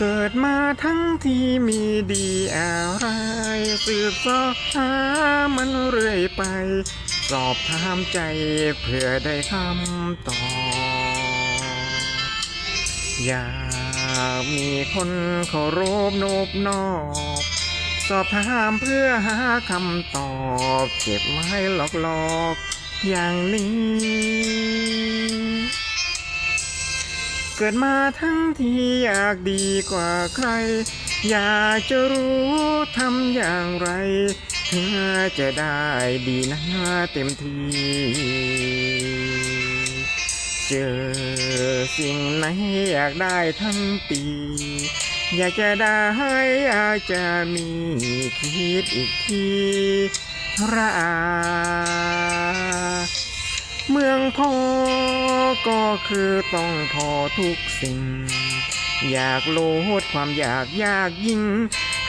เกิดมาทั้งที่มีดีอะไรสืบสอบหามันเรื่อยไป สอบถามใจเพื่อได้คำตอบอยากมีคนเคารพนบนอบสอบถามเพื่อหาคำตอบ เก็บไว้หลอกๆอย่างนี้ เกิดมาทั้งที่อยากดีกว่าใคร อยากจะรู้ทำอย่างไรเพื่อจะได้ดีนะเต็มที เจอสิ่งไหนอยากได้ทั้งปี อยากจะได้อยากจะมีคิดอีกทีราเมืองพอ ก็คือต้องพอทุกสิ่ง อยากโลดความอยากยากยิ่ง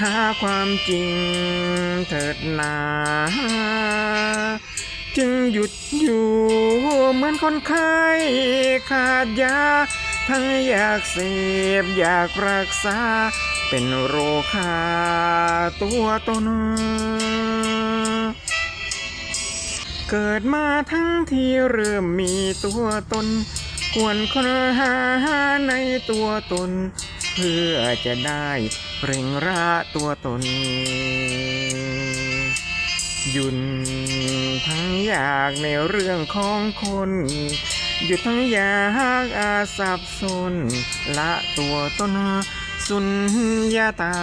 หาความจริงเถิดนา จึงหยุดอยู่เหมือนคนไข้ขาดยา ทั้งอยากเสพอยากรักษา เป็นโรคาตัวตน เกิดมาทั้งที่เริ่มมีตัวตน ควรค้นหาในตัวตน เพื่อจะได้เร่งระตัวตนหยุดทั้งอยากในเรื่องของคนหยุดทั้งอยากอาสับสนละตัวตนสุญญาตา